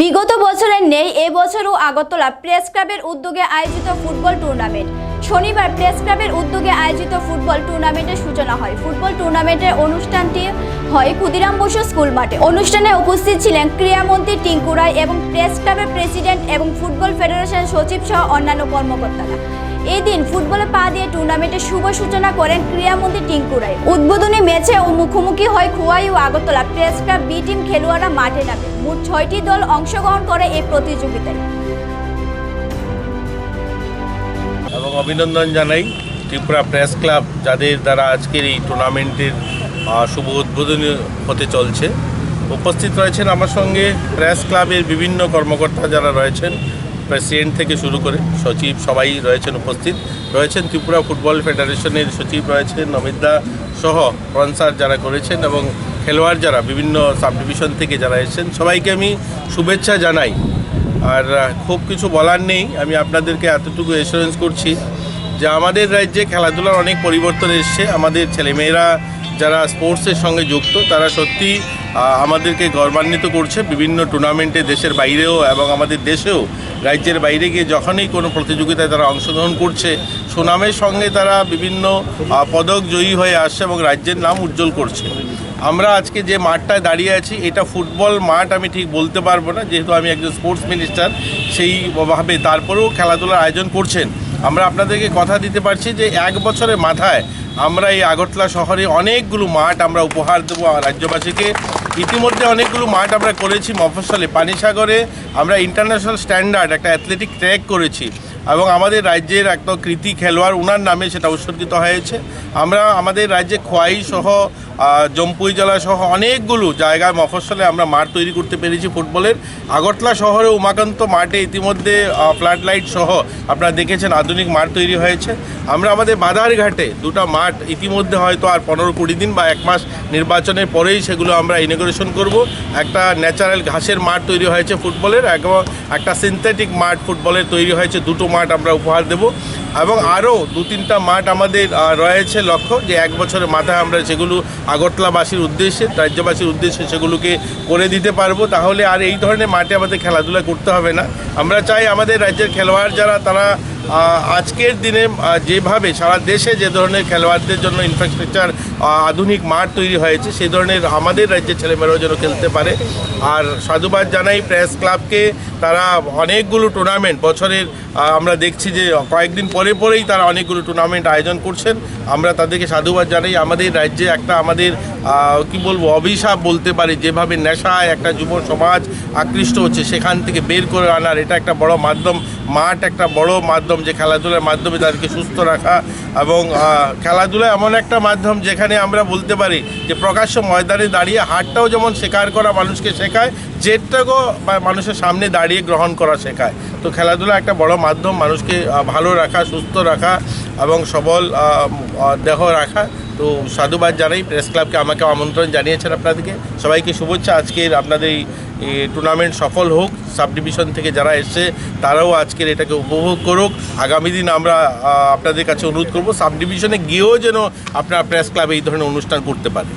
বিগত বছরের নেই এবছরও আগরতলা প্রেস ক্লাবের উদ্যোগে আয়োজিত ফুটবল টুর্নামেন্ট। শনিবার প্রেস ক্লাবের উদ্যোগে আয়োজিত ফুটবল টুর্নামেন্টের সূচনা হয়। ফুটবল টুর্নামেন্টের অনুষ্ঠানটি হয় ক্ষুদিরাম বসু স্কুল মাঠে। অনুষ্ঠানে উপস্থিত ছিলেন ক্রীড়ামন্ত্রী টিঙ্কু রায় এবং প্রেস ক্লাবের প্রেসিডেন্ট এবং ফুটবল ফেডারেশন সচিব সহ অন্যান্য কর্মকর্তারা। এই দিন ফুটবলে পা টুর্নামেন্টের শুভ সূচনা করেন ক্রীড়ামন্ত্রী টিঙ্কু রায়। উদ্বোধনী ম্যাচে ও মুখোমুখি হয় খোয়াই ও Agartala. Press club B team খেলোয়াড়রা মাঠে নামে। মোট ছয়টি দল অংশগ্রহণ করে এই প্রতিযোগিতায়। এবং অভিনন্দন জানাই ত্রিপুরা প্রেস ক্লাব, যাদের দ্বারা আজকের এই টুর্নামেন্টের শুভ উদ্বোধনী হতে চলছে। উপস্থিত রয়েছেন আমার সঙ্গে প্রেস ক্লাবের বিভিন্ন কর্মকর্তা যারা রয়েছেন। প্রেসিডেন্ট থেকে শুরু করে সচিব সবাই রয়েছেন উপস্থিত। রয়েছেন ত্রিপুরা ফুটবল ফেডারেশনের সচিব রয়েছেন অমিতদা সহ স্পন্সার যারা করেছেন এবং খেলোয়াড় যারা, বিভিন্ন সাব ডিভিশন থেকে যারা এসেছেন, সবাইকে আমি শুভেচ্ছা জানাই। আর খুব কিছু বলার নেই, আমি আপনাদেরকে এতটুকু এসুরেন্স করছি যে আমাদের রাজ্যে খেলাধুলার অনেক পরিবর্তন এসছে। আমাদের ছেলেমেয়েরা যারা স্পোর্টসের সঙ্গে যুক্ত, তারা সত্যি আমাদেরকে গর্বান্বিত করছে। বিভিন্ন টুর্নামেন্টে দেশের বাইরেও এবং আমাদের দেশেও রাজ্যের বাইরে গিয়ে যখনই কোনো প্রতিযোগিতায় তারা অংশগ্রহণ করছে, সুনামের সঙ্গে তারা বিভিন্ন পদক জয়ী হয়ে আসছে এবং রাজ্যের নাম উজ্জ্বল করছে। আমরা আজকে যে মাঠটায় দাঁড়িয়ে আছি, এটা ফুটবল মাঠ আমি ঠিক বলতে পারব না। যেহেতু আমি একজন স্পোর্টস মিনিস্টার সেই ভাবে তারপরেও খেলাধুলার আয়োজন করছেন। আমরা আপনাদেরকে কথা দিতে পারছি যে এক বছরের মাথায় আমরা এই আগরতলা শহরে অনেকগুলো মাঠ আমরা উপহার দেবো রাজ্যবাসীকে। ইতিমধ্যে অনেকগুলো মাঠ আমরা করেছি মফস্বলে। পানিসাগরে আমরা ইন্টারন্যাশনাল স্ট্যান্ডার্ড একটা অ্যাথলেটিক ট্র্যাক করেছি এবং আমাদের রাজ্যের একটা কৃতি খেলোয়াড় ওনার নামে সেটা উৎসর্গিত হয়েছে। আমরা আমাদের রাজ্যে খোয়াই সহ জম্পুই জেলা সহ অনেকগুলো জায়গায় মফস্বলে আমরা মাঠ তৈরি করতে পেরেছি ফুটবলের। আগরতলা শহরে উমাকান্ত মাঠে ইতিমধ্যে ফ্ল্যাট লাইট সহ আপনারা দেখেছেন আধুনিক মাঠ তৈরি হয়েছে। আমরা আমাদের বাদারঘাটে দুটো মাঠ ইতিমধ্যে হয়তো আর পনেরো কুড়ি দিন বা এক মাস নির্বাচনের পরেই সেগুলো আমরা ইনোগ্রেশন করব। একটা ন্যাচারাল ঘাসের মাঠ তৈরি হয়েছে ফুটবলের এবং একটা সিনথেটিক মাঠ ফুটবলের তৈরি হয়েছে। দুটো মাঠ আমরা উপহার দেব। এবং আরও দু তিনটা মাঠ আমাদের রয়েছে লক্ষ্য যে এক বছরের মাথায় আমরা সেগুলো আগরতলাবাসীর উদ্দেশ্যে, রাজ্যবাসীর উদ্দেশ্যে সেগুলোকে করে দিতে পারব। তাহলে আর এই ধরনের মাঠে আমাদের খেলাধুলা করতে হবে না। আমরা চাই আমাদের রাজ্যের খেলোয়াড় যারা, তারা আজকের দিনে যেভাবে সারা দেশে যে ধরনের খেলোয়াড়দের জন্য ইনফ্রাস্ট্রাকচার আধুনিক মাঠ তৈরি হয়েছে, সেই ধরনের আমাদের রাজ্যের ছেলেমেয়েরাও যেন খেলতে পারে। আর সাধুবাদ জানাই প্রেস ক্লাবকে তারা অনেকগুলো টুর্নামেন্ট বছরের আমরা দেখছি যে কয়েকদিন পরে পরেই তারা অনেকগুলো টুর্নামেন্ট আয়োজন করছেন। আমরা তাদেরকে সাধুবাদ জানাই, আমাদের রাজ্যে একটা আমাদের কি বলব, অভিশাপ বলতে পারি, যেভাবে নেশায় একটা যুব সমাজ আকৃষ্ট হচ্ছে, সেখান থেকে বের করে আনার, এটা একটা বড় মাধ্যম, মাঠ একটা বড় মাধ্যম। যে খেলাধুলার মাধ্যমে তাদেরকে সুস্থ রাখা এবং খেলাধুলা এমন একটা মাধ্যম যেখানে আমরা বলতে পারি যে প্রকাশ্য ময়দানে দাঁড়িয়ে হারটাও যেমন স্বীকার করা মানুষকে শেখায়, জেটটাকেও মানুষের সামনে দাঁড়িয়ে গ্রহণ করা শেখায়। তো খেলাধুলা একটা বড় মাধ্যম, মানুষকে ভালো রাখা, সুস্থ রাখা এবং সবল দেহ রাখা। তো সাধুবাদ জানাই প্রেস ক্লাবকে আমাকে আমন্ত্রণ জানিয়েছেন আপনাদেরকে। সবাইকে শুভেচ্ছা, আজকের আপনাদের এই টুর্নামেন্ট সফল হোক সাব ডিভিশন থেকে যারা এসছে, তারাও আজকের এটাকে উপভোগ করুক। আগামী দিন আমরা আপনাদের কাছে অনুরোধ করব সাব ডিভিশনে গিয়েও যেন আপনারা প্রেস ক্লাবে এই ধরনের অনুষ্ঠান করতে পারে